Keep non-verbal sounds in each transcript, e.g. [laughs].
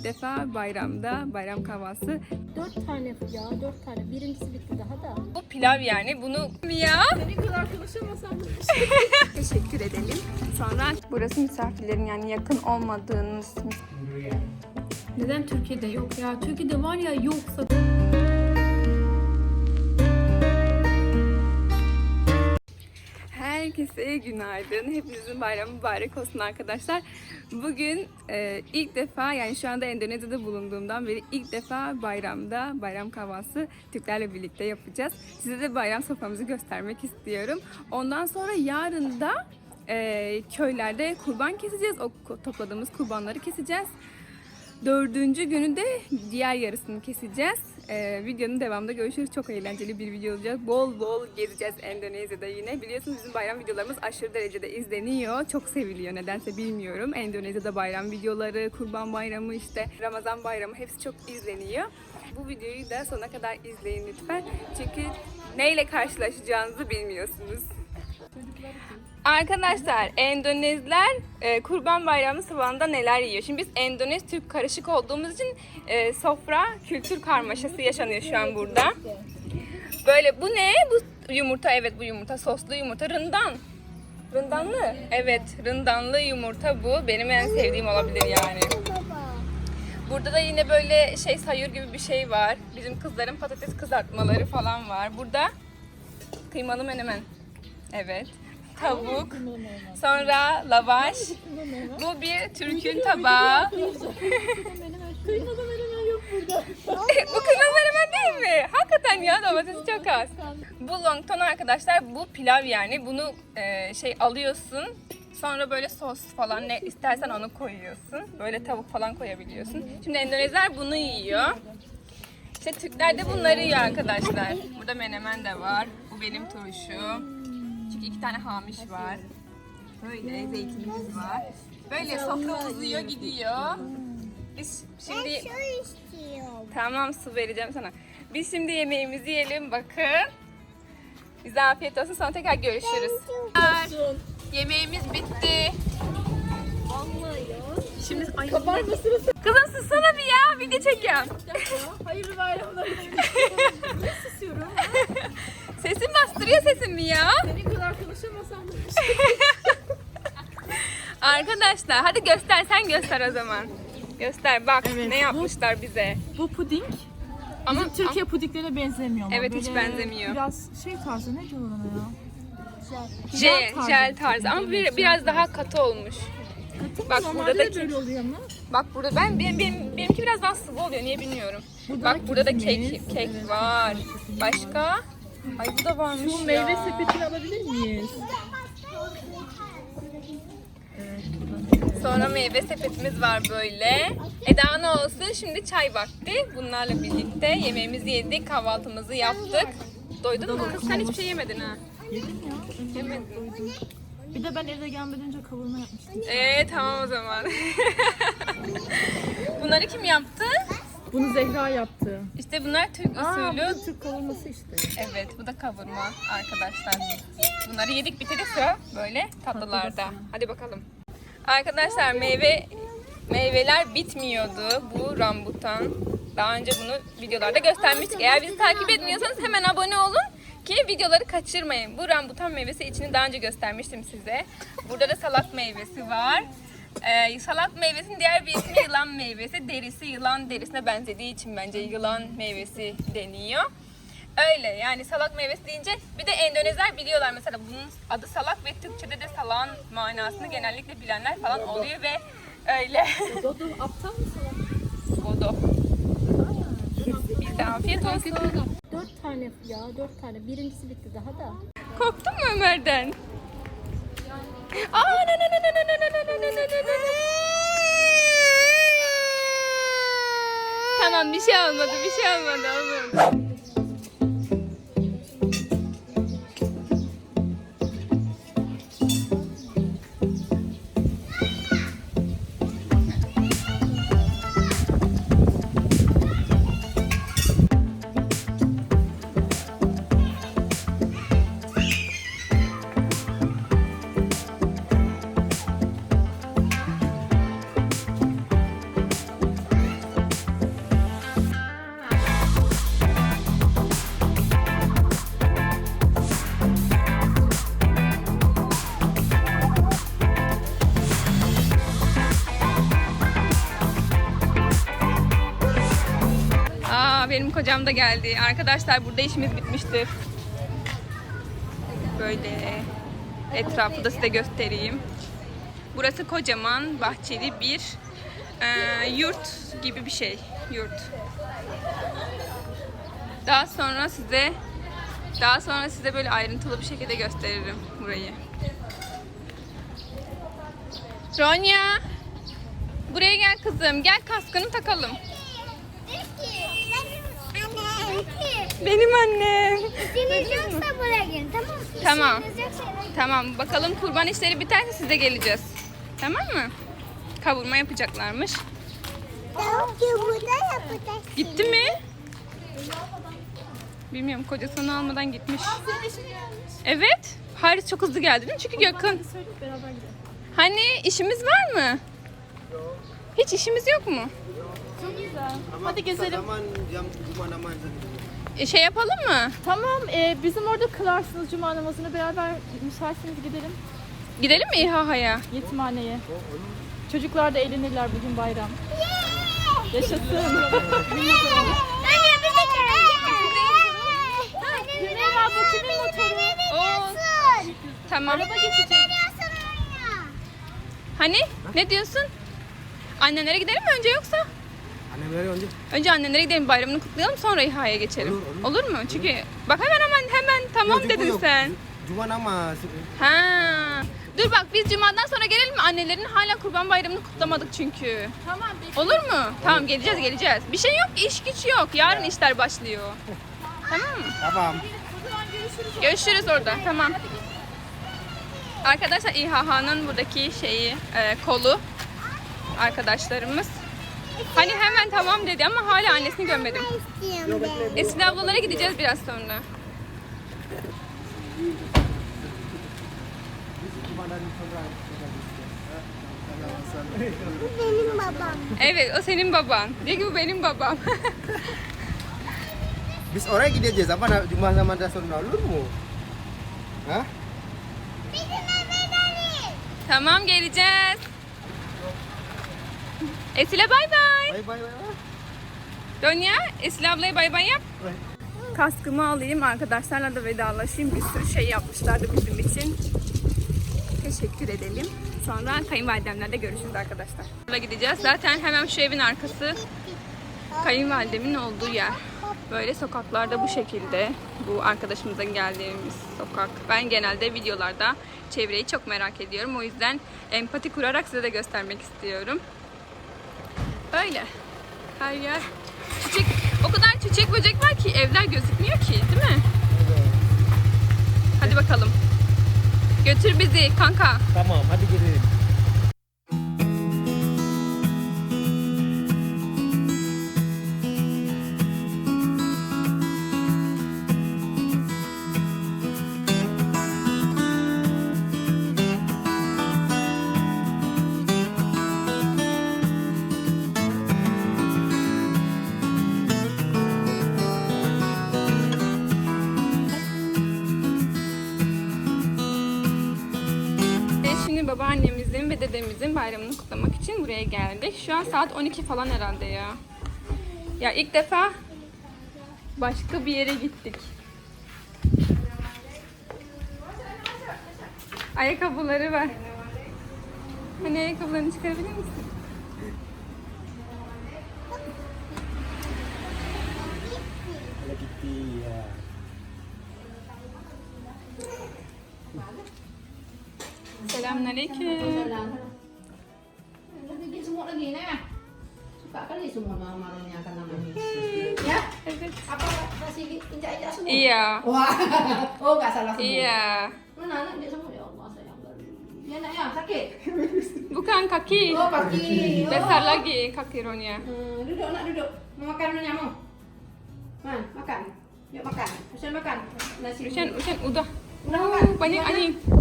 ilk defa bayramda bayram kahvaltısı. Dört tane ya dört tane. Birincisi bitti daha da. Bu pilav yani bunu ya. Senin kadar konuşamasam da. Teşekkür edelim. Sonra burası misafirlerin yani yakın olmadığınız Neden Türkiye'de yok ya? Türkiye'de var ya yoksa. Herkese günaydın. Hepinizin bayramı mübarek olsun arkadaşlar. Bugün e, ilk defa yani şu anda Endonezya'da bulunduğumdan beri ilk defa bayramda bayram kahvaltısı Türklerle birlikte yapacağız. Size de bayram soframızı göstermek istiyorum. Ondan sonra yarın da e, köylerde kurban keseceğiz. O topladığımız kurbanları keseceğiz. Dördüncü günü de diğer yarısını keseceğiz. Ee, videonun devamında görüşürüz. Çok eğlenceli bir video olacak. Bol bol gezeceğiz Endonezya'da yine. Biliyorsunuz bizim bayram videolarımız aşırı derecede izleniyor. Çok seviliyor nedense bilmiyorum. Endonezya'da bayram videoları, kurban bayramı işte Ramazan bayramı hepsi çok izleniyor. Bu videoyu da sonuna kadar izleyin lütfen. Çünkü neyle karşılaşacağınızı bilmiyorsunuz. Arkadaşlar Endonezler e, Kurban Bayramı sabahında neler yiyor? Şimdi biz Endonez Türk karışık olduğumuz için e, sofra kültür karmaşası yaşanıyor şu an burada. Böyle bu ne? Bu yumurta evet bu yumurta soslu yumurta rından. Rındanlı? Evet rındanlı yumurta bu. Benim en sevdiğim olabilir yani. Burada da yine böyle şey sayur gibi bir şey var. Bizim kızların patates kızartmaları falan var. Burada kıymalı menemen. Evet. Tavuk. Sonra lavaş. Bu bir Türk'ün tabağı. Kıymadan menemen yok burada. bu kıymalı menemen değil mi? Hakikaten ya domatesi çok az. Bu longton arkadaşlar bu pilav yani. Bunu e, şey alıyorsun. Sonra böyle sos falan ne istersen onu koyuyorsun. Böyle tavuk falan koyabiliyorsun. Şimdi Endonezler bunu yiyor. İşte Türkler de bunları yiyor arkadaşlar. Burada menemen de var. Bu benim turşum. Çünkü iki tane hamiş var. Böyle zeytinimiz var. Böyle sofra uzuyor gidiyor. Biz şimdi... Tamam su vereceğim sana. Biz şimdi yemeğimizi yiyelim bakın. Bize afiyet olsun sonra tekrar görüşürüz. Yemeğimiz bitti. Şimdi ay. Kabarma sırası. Kızım sussana bir ya video çekiyorum. Hayırlı bayramlar. [laughs] Bastırıyor sesimi ya. Senin kadar konuşamasam da. [laughs] Arkadaşlar hadi göster sen göster o zaman. Göster bak Evet, ne bu- yapmışlar bize. Bu puding Ama bizim Türkiye pudinglerine benzemiyor ama. Evet, hiç Böyle benzemiyor. Biraz şey tarzı ne diyorlar ona ya? jel, tarzı jel tarzı ama evet, bir, jel biraz tarzı. daha katı olmuş. Bak Normalde burada da de böyle oluyor ama. Bak burada ben benim, benim benimki biraz daha sıvı oluyor niye bilmiyorum. Burada Bak da burada da kekimiz, kek kek evet, var. Başka? Ay bu da varmış Bu ya. meyve sepetini alabilir miyiz? Sonra meyve sepetimiz var böyle. E daha ne olsun şimdi çay vakti. Bunlarla birlikte yemeğimizi yedik, kahvaltımızı yaptık. Doydun mu kız? Sen hiçbir şey yemedin ha. Yedim ya. Yemedin. Bir de ben evde gelmeden önce kavurma yapmıştım. Ee tamam o zaman. [laughs] Bunları kim yaptı? Bunu Zehra yaptı. İşte bunlar Türk Aa, bu usulü. da Türk kavurması işte. Evet bu da kavurma arkadaşlar. Bunları yedik bitirdik sıra böyle tatlılarda. Hadi bakalım. Arkadaşlar meyve meyveler bitmiyordu. Bu rambutan. Daha önce bunu videolarda göstermiştik. Eğer bizi takip etmiyorsanız hemen abone olun ki videoları kaçırmayın. Bu rambutan meyvesi içini daha önce göstermiştim size. Burada da salak meyvesi var. Ee, salak meyvesinin diğer bir ismi yılan meyvesi. Derisi yılan derisine benzediği için bence yılan meyvesi deniyor. Öyle yani salak meyvesi deyince bir de Endonezler biliyorlar mesela bunun adı salak ve Türkçe'de de salağın manasını genellikle bilenler falan oluyor ve öyle. Dodo aptal mısın? Godo. Bizde afiyet olsun. Dört tane ya dört tane. Birincisi bitti daha da. Korktun mu Ömer'den? Aa, na, na, na, na, na, na, na, na, na, na, na. Tamam bir şey olmadı bir şey olmadı oğlum. Kocam da geldi. Arkadaşlar burada işimiz bitmiştir. Böyle etrafı da size göstereyim. Burası kocaman bahçeli bir e, yurt gibi bir şey. Yurt. Daha sonra size daha sonra size böyle ayrıntılı bir şekilde gösteririm burayı. Ronya. Buraya gel kızım. Gel kaskını takalım. Benim annem. İşiniz yoksa buraya gelin tamam mı? Tamam. Yoksa eve gidin. Tamam bakalım kurban işleri biterse size geleceğiz. Tamam mı? Kavurma yapacaklarmış. Tavuk yumurta yapacağız. Gitti mi? Bilmiyorum kocasını almadan gitmiş. Evet. Haris çok hızlı geldi değil mi? Çünkü yakın. Hani işimiz var mı? Hiç işimiz yok mu? Hadi gezelim. Zaman jam cuma namaz. E, şey yapalım mı? Tamam e, bizim orada kılarsınız cuma namazını beraber müsaitseniz gidelim Gidelim mi İHA'ya? yetimhaneye. Çocuklar da eğlenirler bugün bayram. Yaşasın. Hümeyra bu kimin motoru? Oo, tamam. Araba geçecek. Hani? Ne diyorsun? Annenlere gidelim mi önce yoksa? Anne beri önce. Önce annenlere gidelim bayramını kutlayalım sonra İHA'ya geçelim. Olur, mu? Çünkü bak hemen hemen hemen tamam Yok, dedin yok. sen. Cuma namaz. Ha. Dur bak biz cumadan sonra gelelim mi? Annelerin hala kurban bayramını kutlamadık çünkü. Tamam. Olur mu? Tamam geleceğiz geleceğiz. Bir şey yok iş güç yok. Yarın işler başlıyor. Tamam mı? Tamam. Görüşürüz orada. Tamam. Arkadaşlar İHH'nın buradaki şeyi e, kolu arkadaşlarımız. Hani hemen tamam dedi ama hala annesini görmedim. Esin ablalara gideceğiz biraz sonra. Bu benim babam. Evet o senin baban. Diyor ki bu benim babam. [laughs] Biz oraya gideceğiz. Nak cuma zaman dah sonra olur mu? Ha? Bizim eve gelin. tamam geleceğiz. Esile bay bay. Bye bye bye. Donya, Esile ablaya bay bay yap. Kaskımı alayım, arkadaşlarla da vedalaşayım. Bir sürü şey yapmışlardı bizim için. Teşekkür edelim. Sonra kayınvalidemlerle görüşürüz arkadaşlar. Burada gideceğiz. Zaten hemen şu evin arkası kayınvalidemin olduğu yer. Böyle sokaklarda bu şekilde. Bu arkadaşımızın geldiğimiz sokak. Ben genelde videolarda çevreyi çok merak ediyorum. O yüzden empati kurarak size de göstermek istiyorum. Öyle. Her yer çiçek. O kadar çiçek böcek var ki evler gözükmüyor ki değil mi? Hadi bakalım. Götür bizi kanka. Tamam hadi gidelim. Babaannemizin ve dedemizin bayramını kutlamak için buraya geldik. Şu an saat 12 falan herhalde ya. Ya ilk defa başka bir yere gittik. Ayakkabıları var. Hani ayakkabılarını çıkarabilir misin? Selamünaleyküm. Bikin semut lagi ni. Suka kali semua marahnya akan namanya. Ya? Apa kasih injak-injak semut? Iya. Wah. Oh, enggak salah semut. Iya. Mana anak dia semut ya Allah sayang. Ya ya sakit. Bukan kaki. Oh, kaki. Oh. Besar lagi kaki Ronya. Hmm, duduk nak duduk. Mau makan mana mau? Man, makan. Yuk makan. Usaha makan. Nasi. Ucan, Ucan, udah. Udah makan. Banyak anjing.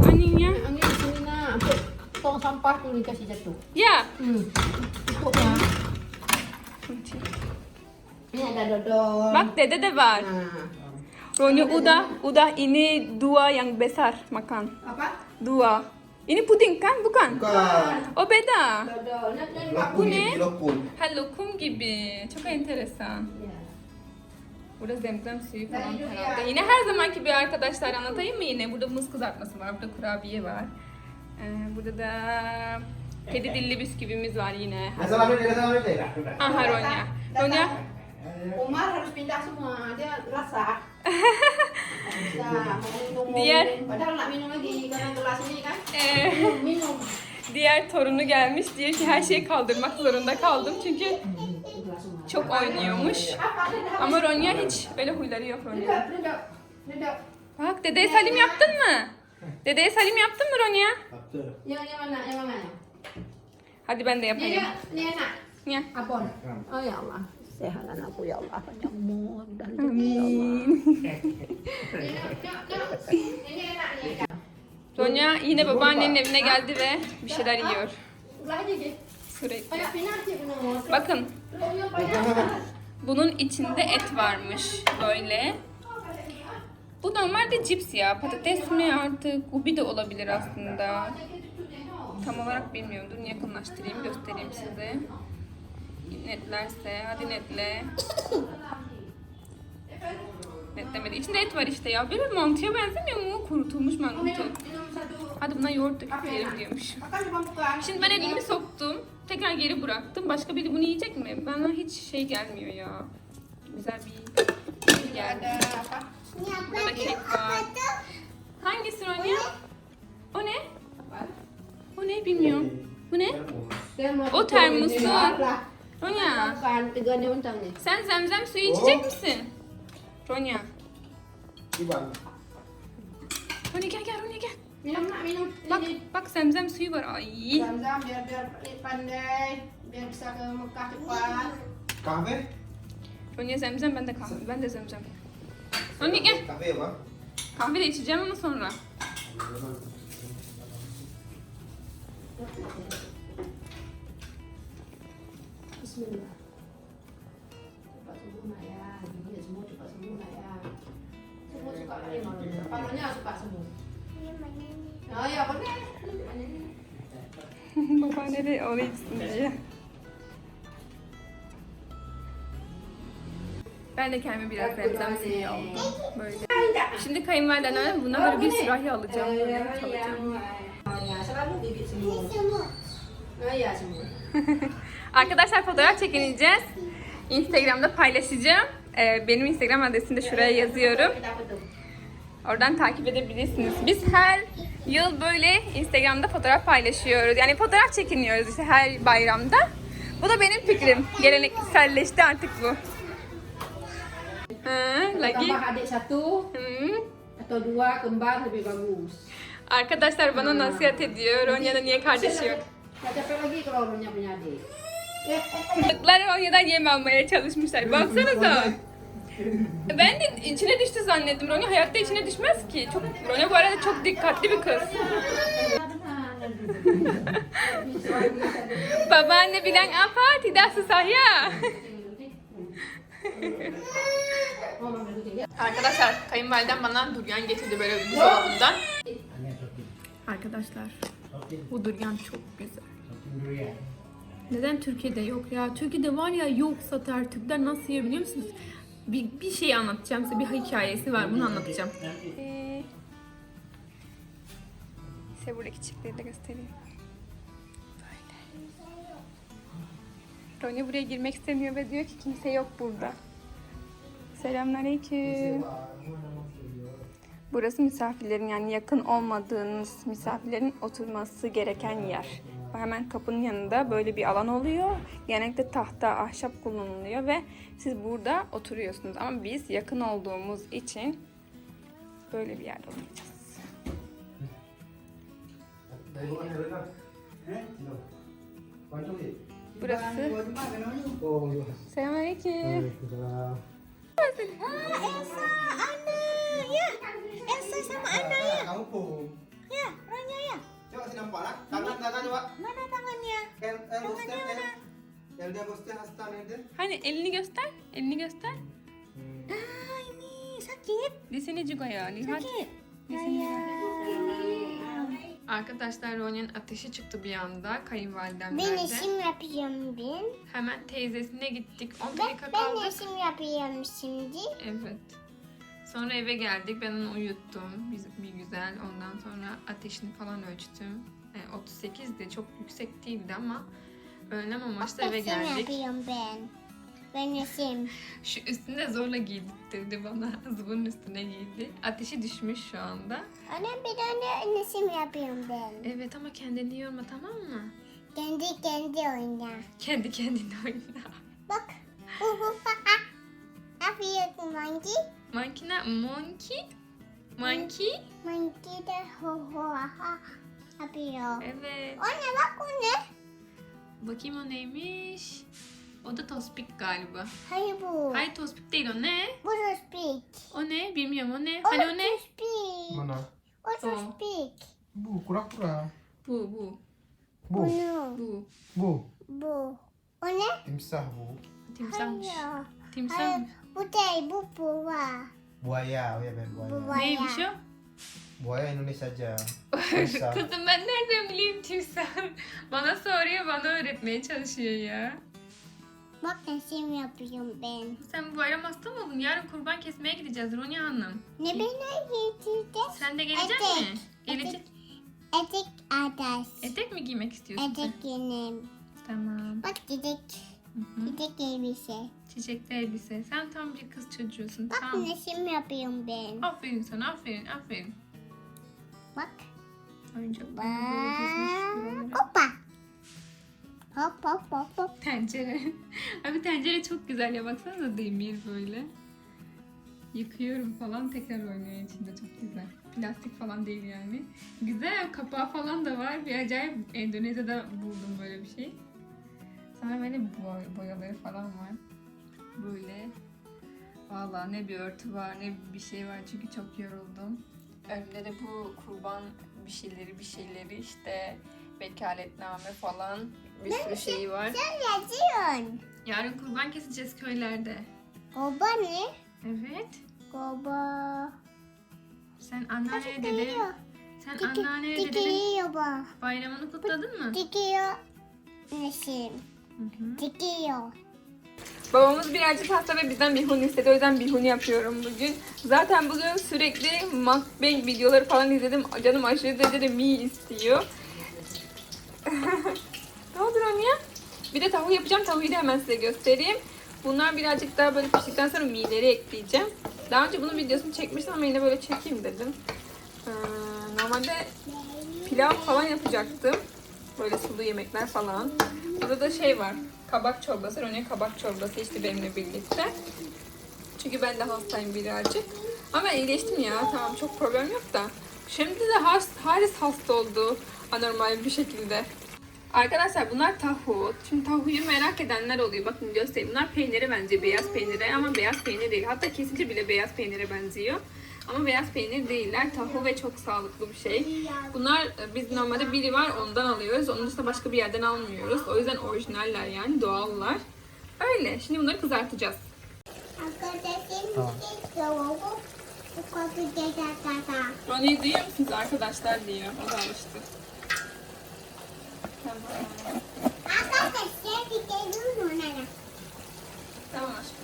Banyak anjingnya. Angin di sini nak. Untuk tong sampah tu dikasih jatuh. Ya. Hmm. Cukup ya. Ini ada dodol. Bak dede de var. Nah. Ronya udah, udah ini dua yang besar makan. Apa? Dua. Ini puding kan? Bukan? Bukan. Oh beda. Dodo. Nak nak Lokum lokum. Ha lokum gibi. Çok enteresan. Burada zemzem suyu falan herhalde. Yine her zamanki gibi arkadaşlar anlatayım mı yine? Burada muz kızartması var, burada kurabiye var. Ee, burada da kedi dilli bisküvimiz var yine. Aha Ronya. Ronya Umar harus pindah semua. Dia rasa. [laughs] Minum. Padahal nak minum lagi karena gelas ini kan. e, Minum, diğer torunu gelmiş diyor ki her şeyi kaldırmak zorunda kaldım çünkü. Çok oynuyormuş. Ama Ronya hiç öyle huyları yok Ronya. Bak dedeye salim yaptın mı? Dedeye salim yaptın mı Ronya? Mana? Hadi ben de yapayım. Ya. Abon. Ya Allah. Sehat anakku ya Allah. Amin. [laughs] Ronya yine babaannenin evine geldi ve bir şeyler yiyor. Sürekli. Bakın [laughs] bunun içinde et varmış böyle. Bu normalde cips ya. Patates mi artık? Ubi de olabilir aslında. Tam olarak bilmiyorum. Durun yakınlaştırayım göstereyim size. Netlerse hadi netle. [coughs] Netlemedi. İçinde et var işte ya. Böyle mantıya benzemiyor mu? Kurutulmuş satu. Hadi buna yoğurt döküp yiyelim diyormuş. Şimdi ben elimi soktum. Tekrar geri bıraktım. Başka biri bunu yiyecek mi? Bana hiç şey gelmiyor ya. Güzel bir şey geldi. Burada kek var. Hangisi Ronya? O ne? O ne bilmiyorum. Bu ne? O termosu. Ronya. Sen zemzem suyu içecek misin? Ronya. Ronya gel gel Ronya gel. Minum nak minum. Bak Ini. bak zemzem suyu var. Ay. Zam-zam biar biar pandai, biar bisa ke Mekah cepat. Kahve? Ben de kahve. Ben de zemzem. Ronya gel. Kahve ya, Bang? Kahve de içeceğim ama sonra. Bismillah. Cepat sembuh nak ya. Gigi semua cepat sembuh nak ya. Semua suka kali malu. Pamannya suka sembuh. Ni Babaanne de içsin diye. Ben de kendime biraz zemzem suyu aldım. Böyle. Şimdi kayınvalidemden buna böyle bir sürahi alacağım. Böyle. [laughs] Arkadaşlar fotoğraf çekineceğiz. Instagram'da paylaşacağım. Ee, benim Instagram adresini de şuraya yazıyorum. Oradan takip edebilirsiniz. Biz her yıl böyle Instagram'da fotoğraf paylaşıyoruz. Yani fotoğraf çekiniyoruz işte her bayramda. Bu da benim fikrim. Gelenekselleşti artık bu. Ha, lagi. Hmm. atau dua kembar lebih bagus. Arkadaşlar bana nasihat ediyor. Ronya'nın niye kardeşi yok? Çocuklar Ronya'dan yem almaya çalışmışlar. Baksanıza. Ben de içine düştü zannettim. Ronya hayatta içine düşmez ki. Çok Ronya bu arada çok dikkatli bir kız. [laughs] Babaanne bilang apa? Tidak susah ya. Oh, mama dulu ya. Arkadaşlar kayınvalidem bana duryan getirdi böyle buzdolabından. Arkadaşlar bu duryan çok güzel. Neden Türkiye'de yok ya? Türkiye'de var ya yok satar. Türkler nasıl yiyor biliyor musunuz? Bir, bir şey anlatacağım size. Bir hikayesi var. Bunu anlatacağım. Ee, size buradaki çiftleri de göstereyim. Böyle. Ronya buraya girmek istemiyor ve diyor ki kimse yok burada. Selamünaleyküm. Burası misafirlerin yani yakın olmadığınız misafirlerin oturması gereken yer. Hemen kapının yanında böyle bir alan oluyor. Genellikle tahta, ahşap kullanılıyor ve siz burada oturuyorsunuz. Ama biz yakın olduğumuz için böyle bir yerde oturacağız. Burası. Selamünaleyküm. Waalaikumsalam. Elsa, Ana. Ya. Elsa sama Ana ya. Ya, Ronya ya. Coba sini nampak lah. Tangan, tangan coba. Mana tangannya? El, el, Gusten, el. El dia Gusten, Hastan, el dia. Hani elini göster. Elini göster. Ah, ini sakit. Di sini juga ya. Lihat. Sakit. Di sini. Arkadaşlar Ronya'nın ateşi çıktı bir anda Ben kayınvalidemlerde. işim yapıyorum ben. Hemen teyzesine gittik. 10 Ben, dakika ben kaldık. işim yapıyorum şimdi. Evet. Sonra eve geldik. Ben onu uyuttum. Bir, bir güzel. Ondan sonra ateşini falan ölçtüm. E, 38 de çok yüksek değildi ama önlem amaçlı eve geldik. yapıyorum ben. Ben işim. Şu üstüne zorla giydirdi bana. [laughs] Zıbının üstüne giydi. Ateşi düşmüş şu anda. Anne bir tane işim yapıyorum ben. Evet ama kendini yorma tamam mı? Kendi kendi oyna. Kendi kendine oyna. Bak. Hu hu Ne yapıyorsun Monkey? Monkey ne? Monkey? Monkey? Monkey de hu hu ha yapıyor. Evet. O ne bak o ne? Bakayım o neymiş? O da tospik galiba. Hayır bu. Hayır tospik değil o ne? Bu speak. O ne? Bilmiyorum o ne? O Hani o ne? speak. Mana? O da O. speak. Bu kura-kura. Bu bu. Bu. Bunu. Bu. Bu. Bu. O ne? Timsah bu. Timsahmış. Hayır. Timsah Hayır. Bu değil bu var. Buaya. Oh ya ben buaya. Bu var Neymiş o? Buaya Indonesia aja. [laughs] Timsah. Kızım ben nereden bileyim timsah? [laughs] Bana soruyor bana öğretmeye çalışıyor ya. Bak işim yapıyorum ben. Sen bu bayram hasta mı oldun? Yarın kurban kesmeye gideceğiz Ronya Hanım. Ne beni yiyeceğiz? Sen de gelecek Etek. mi? Gelecek. Etek adas. Etek mi giymek istiyorsun? sen? Etek yenim. Tamam. Bak dedek. Hı hı. Dedek elbise. Çiçekli elbise. Sen tam bir kız çocuğusun. Bak Tamam. işim yapıyorum ben. Aferin sana aferin aferin. Bak. Oyuncaklarını böyle dizmiş Bak. buralara. Hoppa. Hop hop hop hop. Tencere. [laughs] Abi tencere çok güzel ya baksana demir böyle. Yıkıyorum falan tekrar oynuyor içinde çok güzel. Plastik falan değil yani. Güzel kapağı falan da var. Bir acayip Endonezya'da buldum böyle bir şey. Sonra böyle boy, boyaları falan var. Böyle. Vallahi ne bir örtü var ne bir şey var çünkü çok yoruldum. Önümde de bu kurban bir şeyleri bir şeyleri işte vekaletname falan bir sürü şeyi var. Sen yazıyorsun. Yarın kurban keseceğiz köylerde. Goba ne? Evet. Goba. Sen anneanneye dede, sen anneanneye dedenin bayramını kutladın mı? Dikiyor. Neşim. Dikiyor. Babamız birazcık hasta ve bizden bihun istedi. O yüzden bihun yapıyorum bugün. Zaten bugün sürekli mukbang videoları falan izledim. Canım aşırı derecede mi istiyor. [laughs] ne oldu ya? Bir de tavuğu yapacağım. Tavuğu da hemen size göstereyim. Bunlar birazcık daha böyle piştikten sonra mileri ekleyeceğim. Daha önce bunun videosunu çekmiştim ama yine böyle çekeyim dedim. Ee, normalde pilav falan yapacaktım. Böyle sulu yemekler falan. Burada da şey var. Kabak çorbası. Ronya kabak çorbası içti benimle birlikte. Çünkü ben de hastayım birazcık. Ama iyileştim ya. Tamam çok problem yok da. Şimdi de Haris, Haris hasta oldu. Anormal bir şekilde. Arkadaşlar bunlar tahut. Şimdi tahuyu merak edenler oluyor. Bakın göstereyim. Bunlar peynire benziyor. Beyaz peynire ama beyaz peynir değil. Hatta kesince bile beyaz peynire benziyor. Ama beyaz peynir değiller. Tahu ve çok sağlıklı bir şey. Bunlar e, biz normalde biri var ondan alıyoruz. Onun dışında başka bir yerden almıyoruz. O yüzden orijinaller yani doğallar. Öyle. Şimdi bunları kızartacağız. Ronnie'yi duyuyor musunuz? Arkadaşlar diyor. O da alıştı. Tamam. Onlara. Tamam aşkım.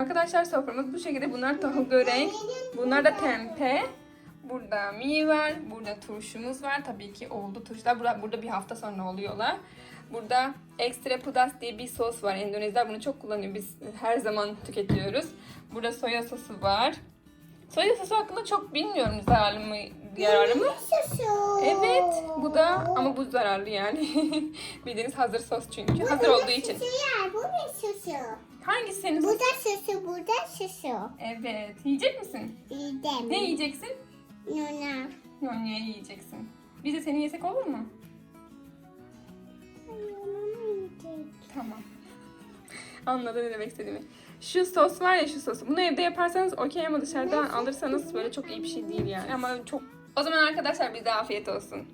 Arkadaşlar soframız bu şekilde. Bunlar tahu börek. Bunlar da tempe. Burada mi var. Burada turşumuz var. Tabii ki oldu turşular. Burada, burada bir hafta sonra oluyorlar. Burada ekstra pudas diye bir sos var. Endonezler bunu çok kullanıyor. Biz her zaman tüketiyoruz. Burada soya sosu var. Soya sosu hakkında çok bilmiyorum zararlı mı, yararlı mı? Evet, bu da ama bu zararlı yani. [laughs] Bildiğiniz hazır sos çünkü. Hazır olduğu için. Susu? Hangisi senin Bu sos? da susu, bu da susu. Evet. Yiyecek misin? Bildim. Ne yiyeceksin? Nuna. Yonya'yı yiyeceksin. Biz de seni yesek olur mu? Tamam. Anladın ne demek istediğimi. Şu sos var ya şu sos. Bunu evde yaparsanız okey ama dışarıdan alırsanız böyle çok iyi bir şey değil yani. Ama çok... O zaman arkadaşlar bize afiyet olsun.